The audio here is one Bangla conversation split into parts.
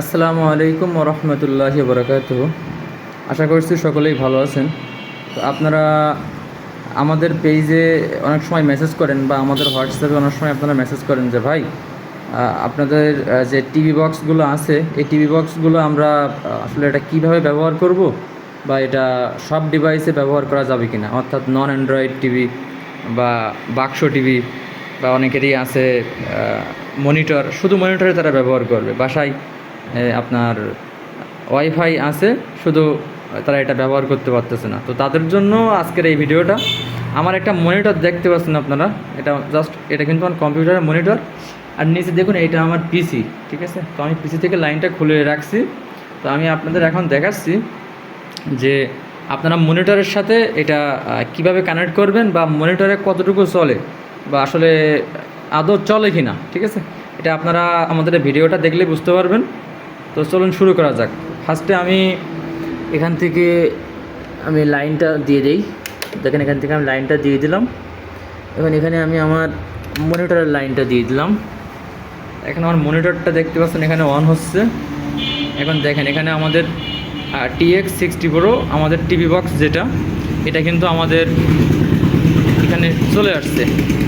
আসসালামু আলাইকুম রহমতুল্লাহি বরকাত আশা করছি সকলেই ভালো আছেন। তো আপনারা আমাদের পেজে অনেক সময় মেসেজ করেন বা আমাদের হোয়াটসঅ্যাপে অনেক সময় আপনারা মেসেজ করেন যে, ভাই আপনাদের যে টিভি বক্সগুলো আছে, এই টিভি বক্সগুলো আমরা আসলে এটা কীভাবে ব্যবহার করব বা এটা সব ডিভাইসে ব্যবহার করা যাবে কিনা? অর্থাৎ নন অ্যান্ড্রয়েড টিভি বা বাক্স টিভি বা অনেকেরই আছে মনিটর শুধু মনিটরে তারা ব্যবহার করবে। বাসায় আপনার ওয়াইফাই আছে, শুধু তারা এটা ব্যবহার করতে পারতেছে না। তো তাদের জন্য আজকের এই ভিডিওটা, আমার একটা মনিটর দেখতে পাচ্ছেন আপনারা, এটা জাস্ট এটা কিন্তু আমার কম্পিউটারের মনিটর আর নিচে দেখুন, এটা আমার পিসি ঠিক আছে? তো আমি পিসি থেকে লাইনটা খুলে রাখছি। তো আমি আপনাদের এখন দেখাচ্ছি যে আপনারা মনিটরের সাথে এটা কীভাবে কানেক্ট করবেন বা মনিটরে কতটুকু চলে বা আসলে আদৌ চলে কি না ঠিক আছে? এটা আপনারা আমাদের ভিডিওটা দেখলে বুঝতে পারবেন। তো চলুন শুরু করা যাক। ফার্স্টে আমি এখান থেকে আমি লাইনটা দিয়ে দিই। দেখেন এখান থেকে আমি লাইনটা দিয়ে দিলাম। এখন এখানে আমি আমার মনিটরের লাইনটা দিয়ে দিলাম। এখন আমার মনিটরটা দেখতে পাচ্ছেন, এখানে অন হচ্ছে। এখন দেখেন, এখানে আমাদের টিএক্স সিক্সটি প্রো আমাদের টিভি বক্স যেটা, এটা কিন্তু আমাদের এখানে চলে আসছে,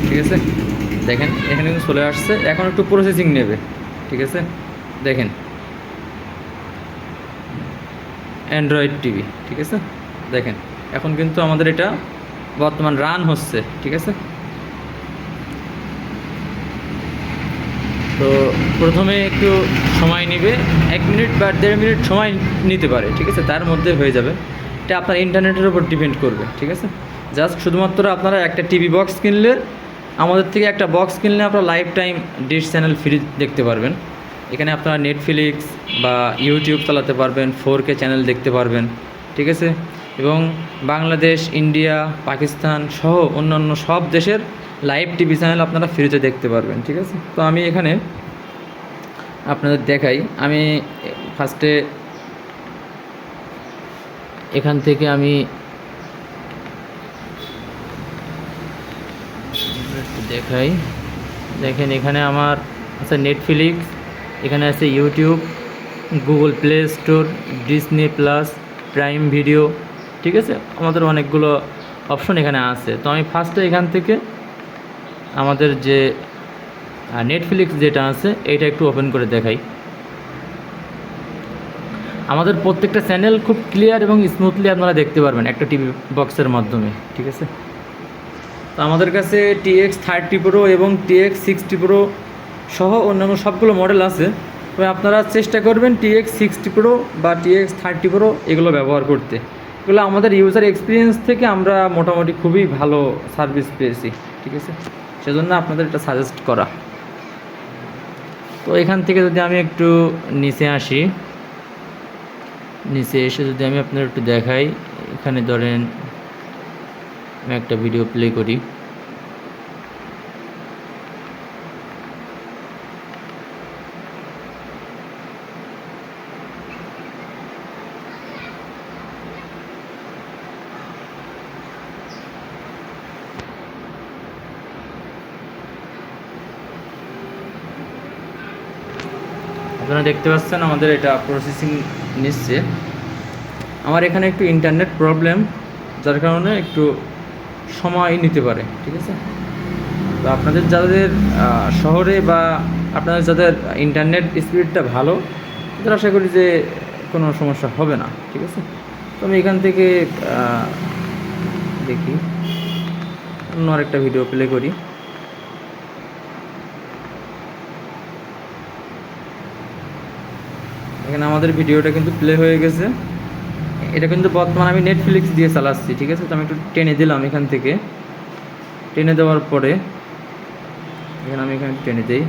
ঠিক আছে? দেখেন, এখানে কিন্তু চলে আসছে। এখন একটু প্রসেসিং নেবে, ঠিক আছে? দেখেন অ্যান্ড্রয়েড টিভি ঠিক আছে? দেখেন, এখন কিন্তু আমাদের এটা বর্তমান রান হচ্ছে, ঠিক আছে? তো প্রথমে একটু সময় নেবে, এক মিনিট বা দেড় মিনিট সময় নিতে পারে, ঠিক আছে? তার মধ্যে হয়ে যাবে। এটা আপনার ইন্টারনেটের উপর ডিপেন্ড করবে, ঠিক আছে? জাস্ট শুধুমাত্র আপনারা একটা টিভি বক্স কিনলে, আমাদের থেকে একটা বক্স কিনলে আপনারা lifetime dish channel free দেখতে পারবেন। এখানে আপনারা নেটফ্লিক্স বা ইউটিউব চালাতে পারবেন ফোর কে চ্যানেল দেখতে পারবেন, ঠিক আছে? এবং বাংলাদেশ ইন্ডিয়া পাকিস্তান সহ অন্যান্য সব দেশের লাইভ টিভি চ্যানেল আপনারা ফ্রিতে দেখতে পারবেন, ঠিক আছে? তো আমি এখানে আপনাদের দেখাই। আমি ফার্স্টে এখান থেকে আমি দেখাই। দেখেন এখানে আমার আছে নেটফ্লিক্স এখানে আছে YouTube Google Play Store Disney plus Prime Video ঠিক আছে? আমাদের অনেকগুলো অপশন এখানে আছে। তো আমি ফার্স্টে এখান থেকে আমাদের যে নেটফ্লিক্স যেটা আছে, এইটা একটু ওপেন করে দেখাই। আমাদের প্রত্যেকটা চ্যানেল খুব ক্লিয়ার এবং স্মুথলি আপনারা দেখতে পারবেন একটা টিভি বক্সের মাধ্যমে, ঠিক আছে? তো আমাদের কাছে টিএক্স থার্টি প্রো এবং টিএক্স সিক্সটি প্রো সহ অন্যান্য সবগুলো মডেল আছে। তবে আপনারা চেষ্টা করবেন টিএক্স সিক্সটি প্রো বা টিএক্স থার্টি প্রো এগুলো ব্যবহার করতে। এগুলো আমাদের ইউজার এক্সপিরিয়েন্স থেকে আমরা মোটামুটি খুবই ভালো সার্ভিস পেয়েছি, ঠিক আছে? সেজন্য আপনাদের এটা সাজেস্ট করা। তো এখান থেকে যদি আমি একটু নিচে আসি, নিচে এসে যদি আমি আপনার একটু দেখাই, এখানে ধরেন আমি একটা ভিডিও প্লে করি। দেখতে পাচ্ছেন আমাদের এটা প্রসেসিং নিচ্ছে। আমার এখানে একটু ইন্টারনেট প্রবলেম যার কারণে একটু সময় নিতে পারে, ঠিক আছে? তো আপনাদের যাদের শহরে বা আপনাদের যাদের ইন্টারনেট স্পিডটা ভালো, তাদের আশা করি যে কোনো সমস্যা হবে না, ঠিক আছে? তো আমি এখান থেকে দেখি, অন্য আরেকটা ভিডিও প্লে করি। এখানে আমাদের ভিডিওটা কিন্তু প্লে হয়ে গেছে। এটা কিন্তু বর্তমানে আমি নেটফ্লিক্স দিয়ে চালাচ্ছি, ঠিক আছে? তো আমি একটু টেনে দিলাম এখান থেকে। টেনে দেওয়ার পরে এখানে আমি এখানে টেনে দিই।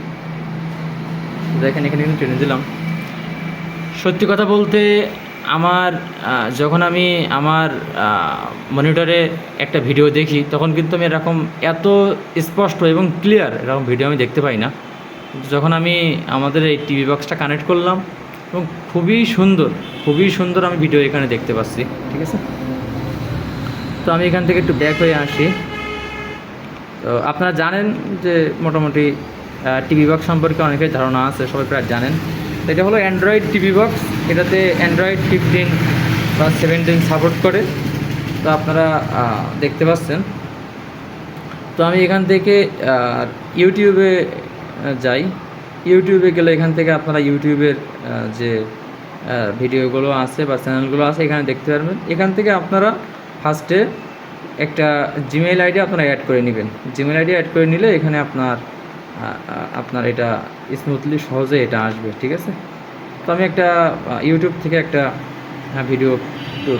দেখেন, এখানে কিন্তু টেনে দিলাম। সত্যি কথা বলতে আমার যখন আমি আমার মনিটরে একটা ভিডিও দেখি, তখন কিন্তু আমি এরকম এত স্পষ্ট এবং ক্লিয়ার এরকম ভিডিও আমি দেখতে পাই না। যখন আমি আমাদের এই টিভি বক্সটা কানেক্ট করলাম এবং খুবই সুন্দর খুবই সুন্দর আমি ভিডিও এখানে দেখতে পাচ্ছি, ঠিক আছে? তো আমি এখান থেকে একটু ব্যাক হয়ে আসি। তো আপনারা জানেন যে মোটামুটি টিভি বক্স সম্পর্কে অনেকের ধারণা আছে, সবাই প্রায় জানেন। এটা হলো অ্যান্ড্রয়েড টিভি বক্স এটাতে অ্যান্ড্রয়েড ফিফটিন বা সেভেন্টিন সাপোর্ট করে। তো আপনারা দেখতে পাচ্ছেন। তো আমি এখান থেকে ইউটিউবে যাই। ইউটিউবে গেলে এখান থেকে আপনারা ইউটিউবের যে ভিডিওগুলো আছে বা চ্যানেলগুলো আছে, এখানে দেখতে পারবেন। এখান থেকে আপনারা ফার্স্টে একটা জিমেইল আইডি আপনারা অ্যাড করে নেবেন। জিমেইল আইডি অ্যাড করে নিলে এখানে আপনার আপনার এটা স্মুথলি সহজে এটা আসবে, ঠিক আছে? তো আমি একটা ইউটিউব থেকে একটা ভিডিও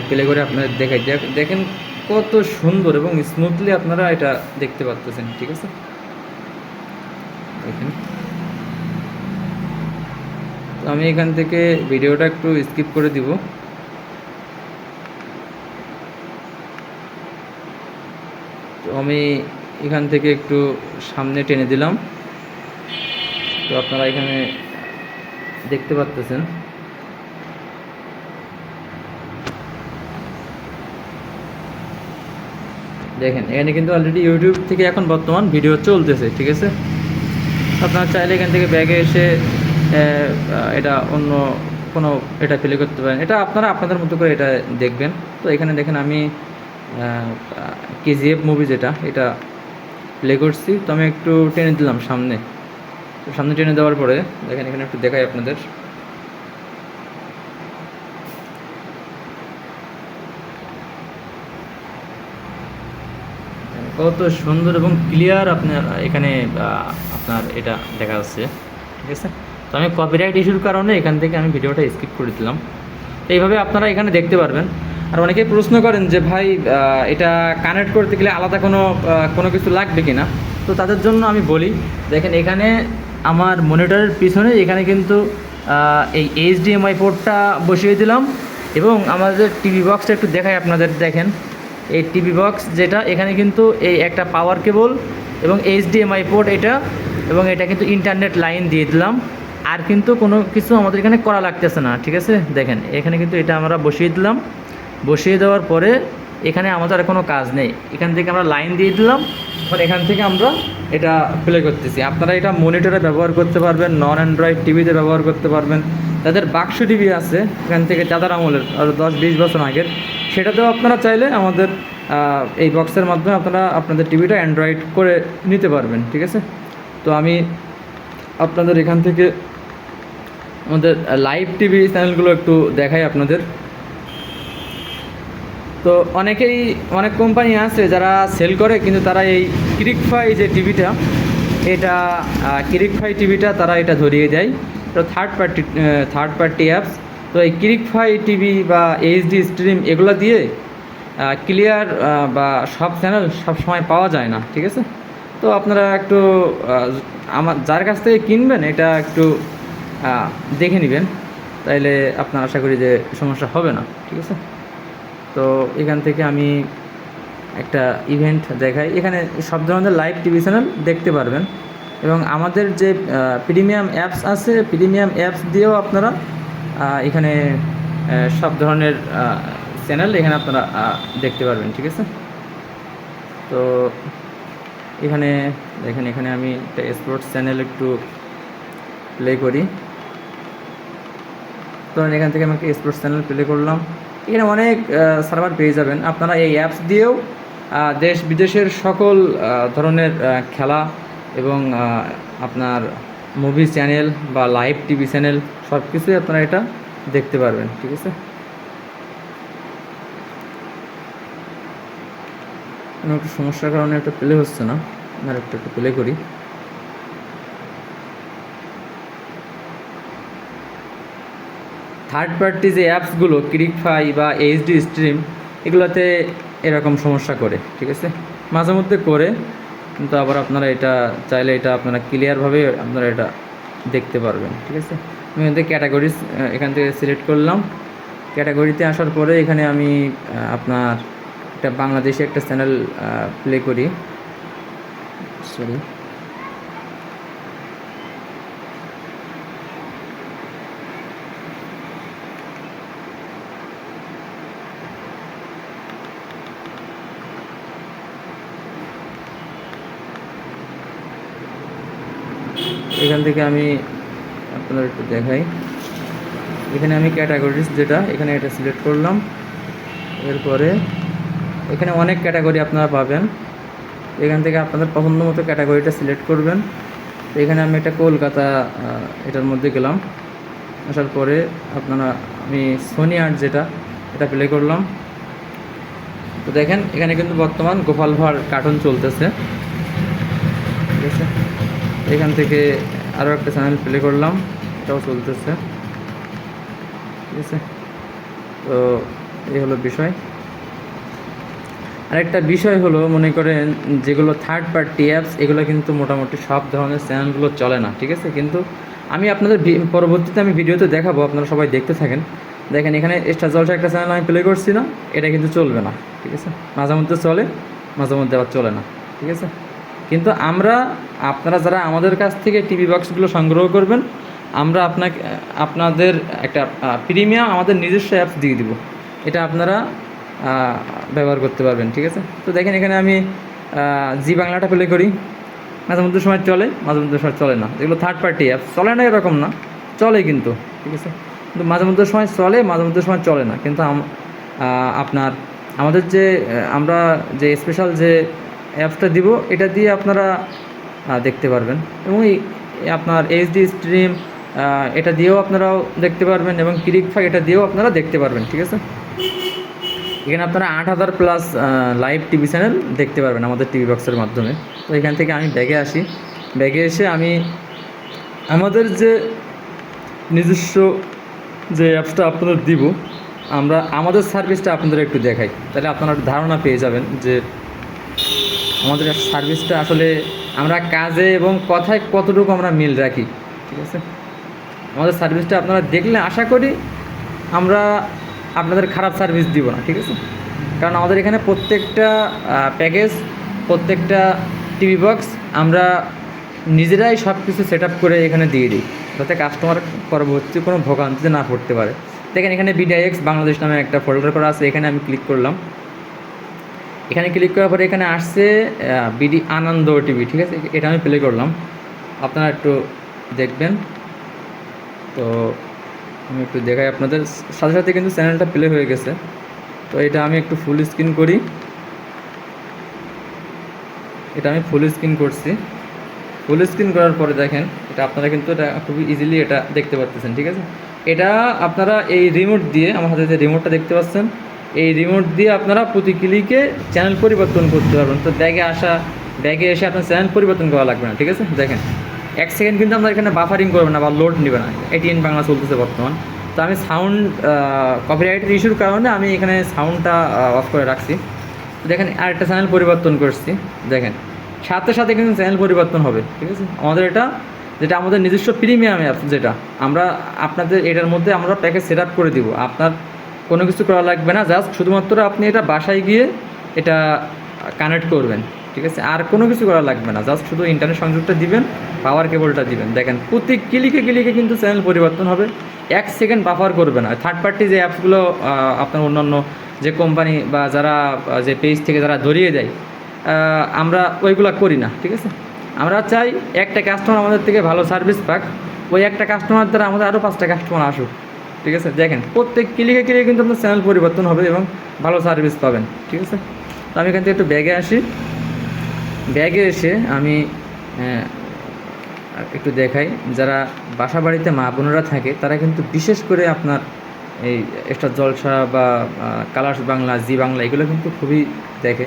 প্লে করে আপনাদের দেখাই। দেখ- দেখেন কত সুন্দর এবং স্মুথলি আপনারা এটা দেখতে পাচ্ছেন ঠিক আছে? দেখেন। আমি এখান থেকে ভিডিওটা একটু স্কিপ করে দিব। তো আমি এখান থেকে একটু সামনে টেনে দিলাম। তো আপনারা এখানে দেখতে পাচ্তেছেন দেখেন, এখানে কিন্তু অলরেডি ইউটিউব থেকে এখন বর্তমান ভিডিও চলতেছে, ঠিক আছে? আপনারা চাইলে এখান থেকে ব্যাগে এসে এটা অন্য কোনো এটা প্লে করতে পারেন। এটা আপনারা আপনাদের মতো করে এটা দেখবেন। তো এখানে দেখেন আমি কেজিএফ মুভি যেটা, এটা প্লে করছি। তো আমি একটু টেনে দিলাম সামনে। তো সামনে টেনে দেওয়ার পরে দেখেন, এখানে একটু দেখাই আপনাদের। কত সুন্দর এবং ক্লিয়ার আপনার, এখানে আপনার এটা দেখা যাচ্ছে। ঠিক আছে? তো আমি কপিরাইট ইস্যুর কারণে এখান থেকে আমি ভিডিওটা স্কিপ করে দিলাম। তো এইভাবে আপনারা এখানে দেখতে পারবেন। আর অনেকেই প্রশ্ন করেন যে ভাই এটা কানেক্ট করতে গেলে আলাদা কোনো কোনো কিছু লাগবে কি না তো তাদের জন্য আমি বলি, দেখেন এখানে আমার মনিটরের পিছনে এখানে কিন্তু এই এইচডিএমআই পোর্টটা বসিয়ে দিলাম এবং আমাদের টিভি বক্সটা একটু দেখাই আপনাদের, দেখেন। এই টিভি বক্স যেটা, এখানে কিন্তু এই একটা পাওয়ার কেবল এবং এইচডিএমআই পোর্ট এটা এবং এটা কিন্তু ইন্টারনেট লাইন দিয়ে দিলাম। আর কিন্তু কোনো কিছু আমাদের এখানে করা লাগতেছে না, ঠিক আছে? দেখেন, এখানে কিন্তু এটা আমরা বসিয়ে দিলাম। বসিয়ে দেওয়ার পরে এখানে আমাদের আর কোনো কাজ নেই। এখান থেকে আমরা লাইন দিয়ে দিলাম। এখন এখান থেকে আমরা এটা প্লে করতেছি। আপনারা এটা মনিটরে ব্যবহার করতে পারবেন নন অ্যান্ড্রয়েড টিভিতে ব্যবহার করতে পারবেন। তাদের বাক্স টিভি আছে, এখান থেকে চাদার আমলের আরও দশ বিশ বছর আগের, সেটাতেও আপনারা চাইলে আমাদের এই বক্সের মাধ্যমে আপনারা আপনাদের টিভিটা অ্যান্ড্রয়েড করে নিতে পারবেন, ঠিক আছে? তো আমি আপনাদের এখান থেকে আমাদের লাইভ টিভি চ্যানেলগুলো একটু দেখাই আপনাদের। তো অনেকেই, অনেক কোম্পানি আছে যারা সেল করে, কিন্তু তারা এই ক্রিকফাই যে টিভিটা এটা ক্রিকফাই টিভিটা তারা এটা ধরিয়ে দেয়। তো third party third party apps তো এই ক্রিকফাই টিভি বা এইচডি স্ট্রিম এগুলো দিয়ে ক্লিয়ার বা সব চ্যানেল সব সময় পাওয়া যায় না, ঠিক আছে? তো আপনারা একটু আমার, যার কাছ থেকে কিনবেন, এটা একটু দেখে নেবেন। তাইলে আপনার আশা করি যে সমস্যা হবে না, ঠিক আছে? তো এখান থেকে আমি একটা ইভেন্ট দেখাই। এখানে সব ধরনের লাইভ টিভি চ্যানেল দেখতে পারবেন। এবং আমাদের যে প্রিমিয়াম অ্যাপস আছে প্রিমিয়াম অ্যাপস দিয়েও আপনারা এখানে সব ধরনের চ্যানেল এখানে আপনারা দেখতে পারবেন, ঠিক আছে? তো এখানে, দেখেন এখানে আমি একটা স্পোর্টস চ্যানেল একটু প্লে করি। ধরেন এখান থেকে আমি স্পোর্টস চ্যানেল প্লে করলাম। এখানে অনেক সার্ভার পেয়ে যাবেন। আপনারা এই অ্যাপস দিয়েও দেশ বিদেশের সকল ধরনের খেলা এবং আপনার মুভি চ্যানেল বা লাইভ টিভি চ্যানেল সব কিছুই আপনারা এটা দেখতে পারবেন, ঠিক আছে? কোনো একটু সমস্যার কারণে একটা প্লে হচ্ছে না। আর একটা একটু প্লে করি। থার্ড পার্টি যে অ্যাপসগুলো ক্রিকফাই বা এইচডি স্ট্রিম এগুলোতে এরকম সমস্যা করে, ঠিক আছে? মাঝে মধ্যে করে, কিন্তু আবার আপনারা এটা চাইলে এটা আপনারা ক্লিয়ারভাবে আপনারা এটা দেখতে পারবেন, ঠিক আছে? আমি এখান থেকে ক্যাটাগরিজ এখান থেকে সিলেক্ট করলাম। ক্যাটাগরিতে আসার পরে এখানে আমি আপনার একটা বাংলাদেশে একটা চ্যানেল প্লে করি। সরি এখান থেকে আমি আপনাদের একটু দেখাই। এখানে আমি ক্যাটাগরিজ যেটা, এখানে এটা সিলেক্ট করলাম। এরপরে এখানে অনেক ক্যাটাগরি আপনারা পাবেন। এখান থেকে আপনাদের পছন্দ মতো ক্যাটাগরিটা সিলেক্ট করবেন। এখানে আমি একটা কলকাতা এটার মধ্যে গেলাম। আসার পরে আপনারা, আমি সোনি আর্ট যেটা, এটা প্লে করলাম। তো দেখেন, এখানে কিন্তু বর্তমান গোপাল ভাঁড় কার্টুন চলতেছে। ঠিক আছে? এখান থেকে আরও একটা চ্যানেল প্লে করলাম, এটাও চলতেছে। ঠিক আছে? তো এই হলো বিষয়। আরেকটা বিষয় হলো, মনে করেন যেগুলো থার্ড পার্টি অ্যাপস এগুলো কিন্তু মোটামুটি সব ধরনের চ্যানেলগুলো চলে না, ঠিক আছে? কিন্তু আমি আপনাদের পরবর্তীতে আমি ভিডিওতে দেখাবো, আপনারা সবাই দেখতে থাকেন। দেখেন, এখানে স্টার জলসা একটা চ্যানেল আমি প্লে করছি না, এটা কিন্তু চলবে না, ঠিক আছে? মাঝে মধ্যে চলে, মাঝে মধ্যে আবার চলে না, ঠিক আছে? কিন্তু আমরা, আপনারা যারা আমাদের কাছ থেকে টিভি বক্সগুলো সংগ্রহ করবেন, আমরা আপনাকে, আপনাদের একটা প্রিমিয়াম আমাদের নিজস্ব অ্যাপস দিয়ে দিব। এটা আপনারা ব্যবহার করতে পারবেন, ঠিক আছে? তো দেখেন এখানে আমি জি বাংলাটা প্লে করি। মাঝে মধ্যে সময় চলে, মাঝে মধ্যে সময় চলে না। এগুলো থার্ড পার্টি অ্যাপ চলে না এরকম না, চলে কিন্তু, ঠিক আছে? কিন্তু মাঝে মধ্যে সময় চলে, মাঝে মধ্যে সময় চলে না। কিন্তু আপনার, আমাদের যে আমরা যে স্পেশাল যে অ্যাপসটা দিব, এটা দিয়ে আপনারা দেখতে পারবেন। এবং আপনার এইচডি স্ট্রিম এটা দিয়েও আপনারাও দেখতে পারবেন এবং ক্লিক ফাই এটা দিয়েও আপনারা দেখতে পারবেন, ঠিক আছে? এখানে আপনারা আট হাজার প্লাস লাইভ টিভি চ্যানেল দেখতে পারবেন আমাদের টিভি বক্সের মাধ্যমে। তো এখান থেকে আমি ব্যাগে আসি। ব্যাগে এসে আমি আমাদের যে নিজস্ব যে অ্যাপসটা আপনাদের দিব, আমরা, আমাদের সার্ভিসটা আপনাদের একটু দেখাই। তাহলে আপনারা ধারণা পেয়ে যাবেন যে আমাদের সার্ভিসটা আসলে আমরা কাজে এবং কথায় কতটুকু আমরা মিল রাখি, ঠিক আছে? আমাদের সার্ভিসটা আপনারা দেখলে আশা করি আমরা আপনাদের খারাপ সার্ভিস দিব না, ঠিক আছে? কারণ আমাদের এখানে প্রত্যেকটা প্যাকেজ প্রত্যেকটা টিভি বক্স আমরা নিজেরাই সব কিছু সেট করে এখানে দিয়ে দিই, যাতে কাস্টমার পরবর্তী কোনো ভোগান্তিতে না পড়তে পারে। দেখেন এখানে বিডিআইএক্স বাংলাদেশ নামে একটা ফোল্ডার করা আছে, এখানে আমি ক্লিক করলাম। এখানে ক্লিক করার পরে এখানে আসছে বিডি আনন্দ টিভি, ঠিক আছে? এটা আমি প্লে করলাম। আপনারা একটু দেখবেন। তো আমি একটু দেখাই আপনাদের। সাথে সাথে কিন্তু চ্যানেলটা প্লে হয়ে গেছে। তো এটা আমি একটু ফুল স্ক্রিন করি। এটা আমি ফুল স্ক্রিন করছি। ফুল স্ক্রিন করার পরে দেখেন, এটা আপনারা কিন্তু এটা খুবই ইজিলি এটা দেখতে পাচ্ছেন ঠিক আছে? এটা আপনারা এই রিমোট দিয়ে, আমার হাতে যে রিমোটটা দেখতে পাচ্ছেন এই রিমোট দিয়ে আপনারা প্রতি ক্লিকে চ্যানেল পরিবর্তন করতে পারবেন। তো ব্যাগে আসা, ব্যাগে এসে আপনার চ্যানেল পরিবর্তন করা লাগবে না, ঠিক আছে? দেখেন, এক সেকেন্ড কিন্তু আমরা এখানে বাফারিং করবে না বা লোড নেবে না। এটিএন বাংলা চলতেছে বর্তমান। তো আমি সাউন্ড কপিরাইটের ইস্যুর কারণে আমি এখানে সাউন্ডটা অফ করে রাখছি। দেখেন, আরেকটা চ্যানেল পরিবর্তন করছি। দেখেন, সাথে সাথে কিন্তু চ্যানেল পরিবর্তন হবে, ঠিক আছে? আমাদের এটা, যেটা আমাদের নিজস্ব প্রিমিয়াম অ্যাপ যেটা, আমরা আপনাদের এটার মধ্যে আমরা প্যাকেজ সেট আপ করে দিব। আপনার কোনো কিছু করা লাগবে না জাস্ট শুধুমাত্র আপনি এটা বাসায় গিয়ে এটা কানেক্ট করবেন, ঠিক আছে? আর কোনো কিছু করা লাগবে না জাস্ট শুধু ইন্টারনেট সংযোগটা দিবেন পাওয়ার কেবলটা দিবেন। দেখেন প্রতি ক্লিকে ক্লিকে কিন্তু চ্যানেল পরিবর্তন হবে। এক সেকেন্ড বাফার করবে না। থার্ড পার্টি যে অ্যাপসগুলো আপনার অন্যান্য যে কোম্পানি বা যারা যে পেজ থেকে যারা ধরিয়ে দেয় আমরা ওইগুলো করি না, ঠিক আছে? আমরা চাই একটা কাস্টমার আমাদের থেকে ভালো সার্ভিস পাক। ওই একটা কাস্টমার দ্বারা আমাদের আরও পাঁচটা কাস্টমার আসুক। ঠিক আছে? দেখেন, প্রত্যেক ক্লিকে ক্লিকে কিন্তু আপনার চ্যানেল পরিবর্তন হবে এবং ভালো সার্ভিস পাবেন, ঠিক আছে? তো আমি এখান থেকে একটু ব্যাগে আসি। ব্যাগে এসে আমি একটু দেখাই। যারা বাসা বাড়িতে মা বোনেরা থাকে, তারা কিন্তু বিশেষ করে আপনার এই এক্সট্রা জলসা বা কালার্স বাংলা, জি বাংলা, এগুলো কিন্তু খুবই দেখে।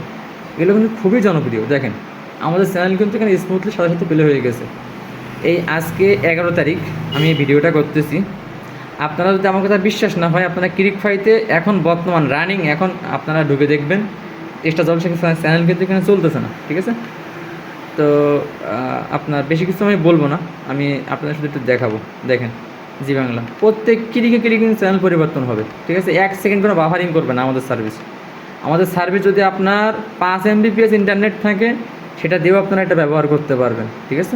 এগুলো কিন্তু খুবই জনপ্রিয়। দেখেন, আমাদের চ্যানেল কিন্তু এখানে স্মুথলি সাথে সাথে প্লে হয়ে গেছে। এই আজকে এগারো তারিখ আমি এই ভিডিওটা করতেছি। আপনারা যদি আমার কথা বিশ্বাস না হয়, আপনারা ক্রিক ফাইতে এখন বর্তমান রানিং এখন আপনারা ঢুকে দেখবেন। এক্সট্রা জলসা চ্যানেল কিন্তু এখানে চলতেছে না, ঠিক আছে? তো আপনার বেশি কিছু আমি বলব না, আমি আপনাদের শুধু একটু দেখাবো। দেখেন, জি বাংলা। প্রত্যেক ক্লিকে ক্লিকে চ্যানেল পরিবর্তন হবে, ঠিক আছে? এক সেকেন্ড করে বাফারিং করবে না আমাদের সার্ভিস আমাদের সার্ভিস যদি আপনার পাঁচ এমবিপিএস ইন্টারনেট থাকে, সেটা দিয়েও আপনারা এটা ব্যবহার করতে পারবেন, ঠিক আছে?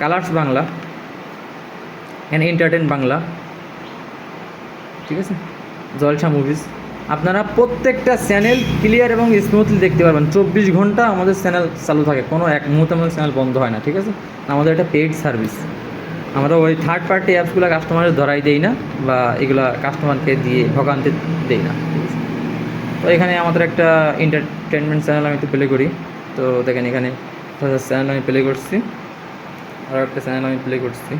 Colors Bangla and Enterten Bangla. ঠিক আছে? জলসা মুভিজ আপনারা প্রত্যেকটা চ্যানেল ক্লিয়ার এবং স্মুথলি দেখতে পারবেন। চব্বিশ ঘণ্টা আমাদের চ্যানেল চালু থাকে। কোনো এক মুহূর্তে আমাদের চ্যানেল বন্ধ হয় না, ঠিক আছে? আমাদের এটা পেইড সার্ভিস আমরা ওই থার্ড পার্টি অ্যাপসগুলো কাস্টমারের ধরাই দেই না, বা এগুলা কাস্টমারকে দিয়ে ভোগান্তি দেই না তো এখানে আমাদের একটা এন্টারটেনমেন্ট চ্যানেল আমি একটু প্লে করি। তো দেখেন এখানে চ্যানেল আমি প্লে করছি। আর একটা চ্যানেল আমি প্লে করছি।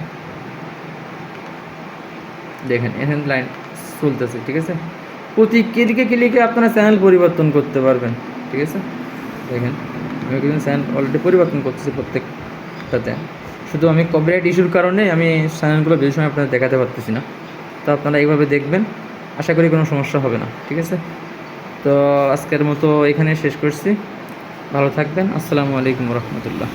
দেখেন এখানে লাইন চলতেছে, ঠিক আছে? প্রতি ক্লিকে ক্লিকে আপনারা চ্যানেল পরিবর্তন করতে পারবেন, ঠিক আছে? দেখেন, আমি কিন্তু চ্যানেল অলরেডি পরিবর্তন করতেছি প্রত্যেকটাতে। শুধু আমি কপিরাইট ইস্যুর কারণে আমি চ্যানেলগুলো বেশি সময় আপনাদের দেখাতে পারতেছি না। তো আপনারা এইভাবে দেখবেন, আশা করি কোনো সমস্যা হবে না, ঠিক আছে? তো আজকের মতো এখানে শেষ করছি। ভালো থাকবেন, আসসালামু আলাইকুম রহমতুল্লাহ।